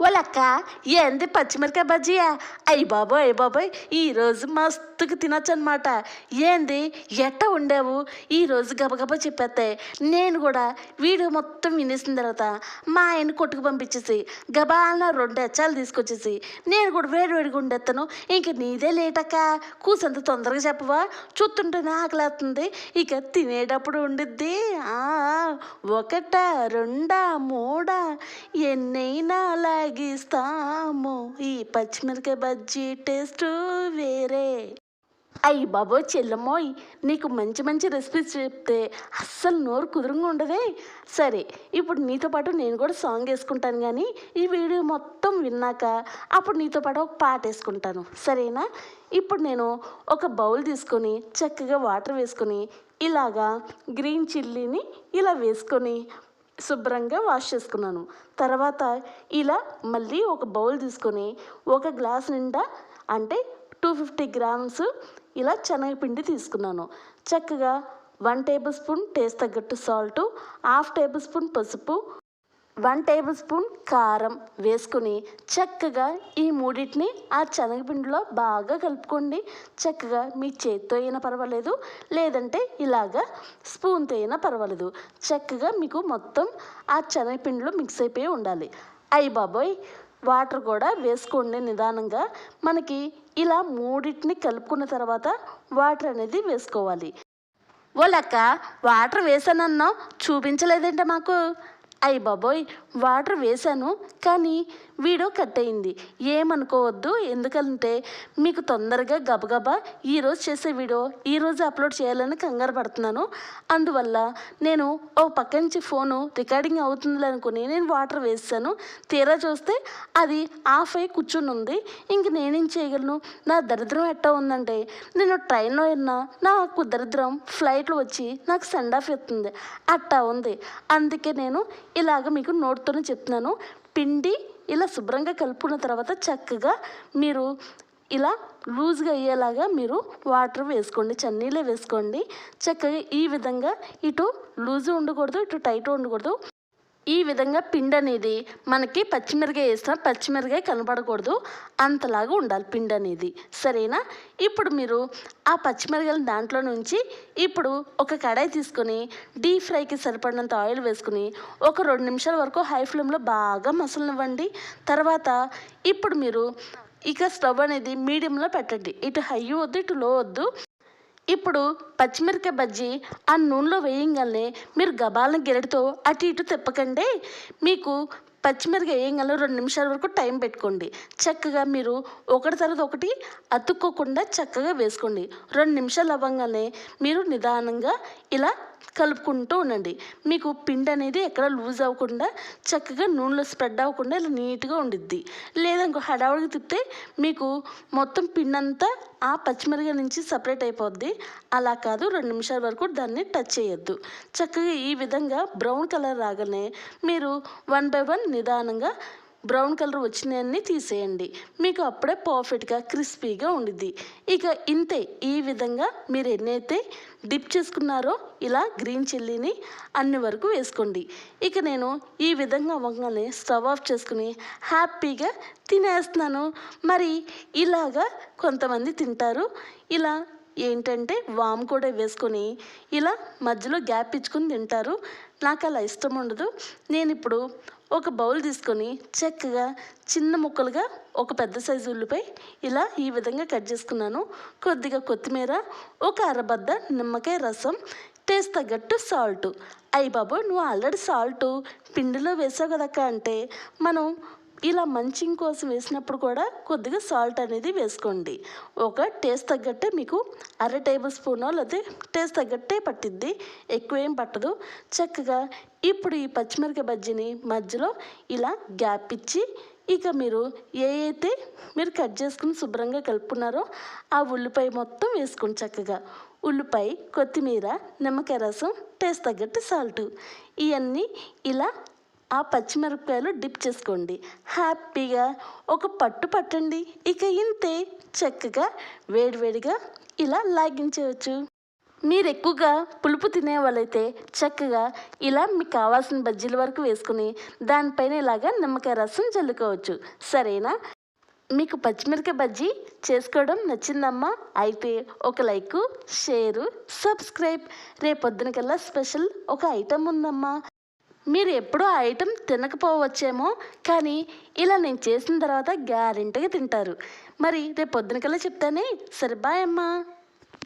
వాళ్ళక్క ఏంది పచ్చిమిరకాయ బజ్జీయా అయ్యి బాబోయ్ అయ్యి బాబోయ్ ఈరోజు మస్తుగా తినొచ్చు అనమాట ఏంది ఎట్ట ఉండేవు ఈరోజు గబగబా చెప్పేస్తే నేను కూడా వీడియో మొత్తం వినేసిన తర్వాత మా ఆయన కొట్టుకు పంపించేసి గబాలన రెండు ఎచ్చాలు తీసుకొచ్చేసి నేను కూడా వేడి వేడిగా ఉండేస్తాను ఇంక నీదే లేటక్క కూసంత తొందరగా చెప్పవా? చూస్తుంటేనే ఆకలేస్తుంది ఇక తినేటప్పుడు ఉండిద్ది ఆ, ఒకటా రెండా మూడా ఎన్నైనా తగ్గిస్తాము ఈ పచ్చిమిరకాయ బజ్జీ టేస్ట్ వేరే. అయ్యి బాబోయ్ చెల్లమ్మోయ్ నీకు మంచి మంచి రెసిపీస్ చెప్తే అస్సలు నోరు కుదురుగా ఉండదే. సరే ఇప్పుడు నీతో పాటు నేను కూడా సాంగ్ వేసుకుంటాను కానీ ఈ వీడియో మొత్తం విన్నాక అప్పుడు నీతో పాటు ఒక పాట వేసుకుంటాను. సరేనా? ఇప్పుడు నేను ఒక బౌల్ తీసుకొని చక్కగా వాటర్ వేసుకొని ఇలాగా గ్రీన్ చిల్లీని ఇలా వేసుకొని శుభ్రంగా వాష్ చేసుకున్నాను. తర్వాత ఇలా మళ్ళీ ఒక బౌల్ తీసుకొని ఒక గ్లాస్ నిండా అంటే టూ ఫిఫ్టీ గ్రామ్స్ ఇలా శనగపిండి తీసుకున్నాను. చక్కగా వన్ టేబుల్ స్పూన్ టేస్ట్ తగ్గట్టు సాల్ట్ హాఫ్ టేబుల్ స్పూన్ పసుపు వన్ టేబుల్ స్పూన్ కారం వేసుకుని చక్కగా ఈ మూడింటిని ఆ శనగపిండిలో బాగా కలుపుకోండి. చక్కగా మీ చేత్తో అయినా పర్వాలేదు లేదంటే ఇలాగా స్పూన్తో అయినా పర్వాలేదు. చక్కగా మీకు మొత్తం ఆ శనగపిండిలో మిక్స్ అయిపోయి ఉండాలి. అయ్యి బాబోయ్ వాటర్ కూడా వేసుకోండి నిదానంగా. మనకి ఇలా మూడింటిని కలుపుకున్న తర్వాత వాటర్ అనేది వేసుకోవాలి. ఓ లెక్క వాటర్ వేసానన్నావు చూపించలేదంటే మాకు? అయ్యి బాబోయ్ వాటర్ వేశాను కానీ వీడియో కట్ అయింది ఏమనుకోవద్దు ఎందుకంటే మీకు తొందరగా గబగబా ఈరోజు చేసే వీడియో ఈరోజు అప్లోడ్ చేయాలని కంగారు పడుతున్నాను. అందువల్ల నేను ఓ పక్క నుంచి ఫోను రికార్డింగ్ అవుతుంది అనుకుని నేను వాటర్ వేసాను. తీరా చూస్తే అది ఆఫ్ అయి కూర్చుని ఉంది. ఇంక నేనేం చేయగలను? నా దరిద్రం ఎట్టా ఉందంటే నేను ట్రైన్లో విన్నా నాకు దరిద్రం ఫ్లైట్లో వచ్చి నాకు సెండ్ ఆఫ్ ఎత్తుంది. అట్టా ఉంది. అందుకే నేను ఇలాగ మీకు నోట్తోనే చెప్తున్నాను. పిండి ఇలా శుభ్రంగా కలుపుకున్న తర్వాత చక్కగా మీరు ఇలా లూజ్గా అయ్యేలాగా మీరు వాటర్ వేసుకోండి చన్నీలే వేసుకోండి. చక్కగా ఈ విధంగా ఇటు లూజు ఉండకూడదు ఇటు టైట్ ఉండకూడదు. ఈ విధంగా పిండి అనేది మనకి పచ్చిమిరకాయ వేసిన పచ్చిమిరకాయ కనబడకూడదు అంతలాగా ఉండాలి పిండి అనేది. సరేనా? ఇప్పుడు మీరు ఆ పచ్చిమిరకాయలు దాంట్లో నుంచి ఇప్పుడు ఒక కడాయి తీసుకొని డీప్ ఫ్రైకి సరిపడినంత ఆయిల్ వేసుకుని ఒక రెండు నిమిషాల వరకు హై ఫ్లేమ్లో బాగా మసలనివ్వండి. తర్వాత ఇప్పుడు మీరు ఇక స్టవ్ అనేది మీడియంలో పెట్టండి. ఇటు హై వద్దు ఇటు లో వద్దు. ఇప్పుడు పచ్చిమిరకాయ బజ్జీ ఆ నూనెలో వేయంగానే మీరు గబాలను గెరటితో అటు ఇటు తిప్పకండి. మీకు పచ్చిమిరకాయ వేయంగానే రెండు నిమిషాల వరకు టైం పెట్టుకోండి. చక్కగా మీరు ఒకటి తర్వాత ఒకటి అతుక్కోకుండా చక్కగా వేసుకోండి. రెండు నిమిషాలు అవ్వగానే మీరు నిదానంగా ఇలా కలుపుకుంటూ ఉండండి. మీకు పిండి అనేది ఎక్కడ లూజ్ అవ్వకుండా చక్కగా నూనెలో స్ప్రెడ్ అవ్వకుండా ఇలా నీట్గా ఉండిద్ది. లేదా ఇంకో హడావుడికి తిప్పితే మీకు మొత్తం పిండి అంతా ఆ పచ్చిమిరగ నుంచి సపరేట్ అయిపోద్ది. అలా కాదు రెండు నిమిషాల వరకు దాన్ని టచ్ చేయొద్దు. చక్కగా ఈ విధంగా బ్రౌన్ కలర్ రాగానే మీరు వన్ బై వన్ నిదానంగా బ్రౌన్ కలర్ వచ్చినాయన్నీ తీసేయండి. మీకు అప్పుడే పర్ఫెక్ట్గా క్రిస్పీగా ఉండిద్ది. ఇక ఇంతే ఈ విధంగా మీరు ఎన్నైతే డిప్ చేసుకున్నారో ఇలా గ్రీన్ చిల్లీని అన్ని వరకు వేసుకోండి. ఇక నేను ఈ విధంగా అవ్వగానే స్టవ్ ఆఫ్ చేసుకుని హ్యాపీగా తినేస్తున్నాను. మరి ఇలాగా కొంతమంది తింటారు. ఇలా ఏంటంటే వామ్ కూడా వేసుకొని ఇలా మధ్యలో గ్యాప్ ఇచ్చుకొని తింటారు. నాకు అలా ఇష్టం ఉండదు. నేను ఇప్పుడు ఒక బౌల్ తీసుకొని చక్కగా చిన్న ముక్కలుగా ఒక పెద్ద సైజు ఉల్లిపాయ ఇలా ఈ విధంగా కట్ చేసుకున్నాను. కొద్దిగా కొత్తిమీర ఒక అరబద్ద నిమ్మకాయ రసం టేస్ట్ తగ్గట్టు సాల్ట్. అయ్యి బాబు నువ్వు ఆల్రెడీ సాల్ట్ పిండిలో వేసావు కదక్క అంటే మనం ఇలా మంచింగ్ కోసం వేసినప్పుడు కూడా కొద్దిగా సాల్ట్ అనేది వేసుకోండి. ఒక టేస్ట్ తగ్గట్టే మీకు అర టేబుల్ స్పూనో లేకపోతే టేస్ట్ తగ్గట్టే పట్టిద్ది. ఎక్కువ ఏం పట్టదు. చక్కగా ఇప్పుడు ఈ పచ్చిమిరపకాయ బజ్జీని మధ్యలో ఇలా గ్యాప్ ఇచ్చి ఇక మీరు ఏ అయితే మీరు కట్ చేసుకుని శుభ్రంగా కలుపుకున్నారో ఆ ఉల్లిపాయ మొత్తం వేసుకోండి చక్కగా. ఉల్లిపాయ కొత్తిమీర నిమ్మకాయ రసం టేస్ట్ తగ్గట్టు సాల్ట్. ఇవన్నీ ఇలా ఆ పచ్చిమిరపకాయలు డిప్ చేసుకోండి. హ్యాపీగా ఒక పట్టు పట్టండి. ఇక ఇంతే. చక్కగా వేడివేడిగా ఇలా లాగించవచ్చు మీరు ఎక్కువగా పులుపు తినే వాళ్ళైతే చక్కగా ఇలా మీకు కావాల్సిన బజ్జీల వరకు వేసుకుని దానిపైన ఇలాగా నిమ్మకాయ రసం చల్లుకోవచ్చు. సరేనా? మీకు పచ్చిమిరకాయ బజ్జీ చేసుకోవడం నచ్చిందమ్మా? అయితే ఒక లైక్ షేరు సబ్స్క్రైబ్. రేపొద్దున కల్లా స్పెషల్ ఒక ఐటమ్ ఉందమ్మా. మీరు ఎప్పుడూ ఆ ఐటెం తినకపోవచ్చేమో కానీ ఇలా నేను చేసిన తర్వాత గ్యారెంటీగా తింటారు. మరి రేపు పొద్దున కల్లా చెప్తానే. సరే బాయ్ అమ్మా.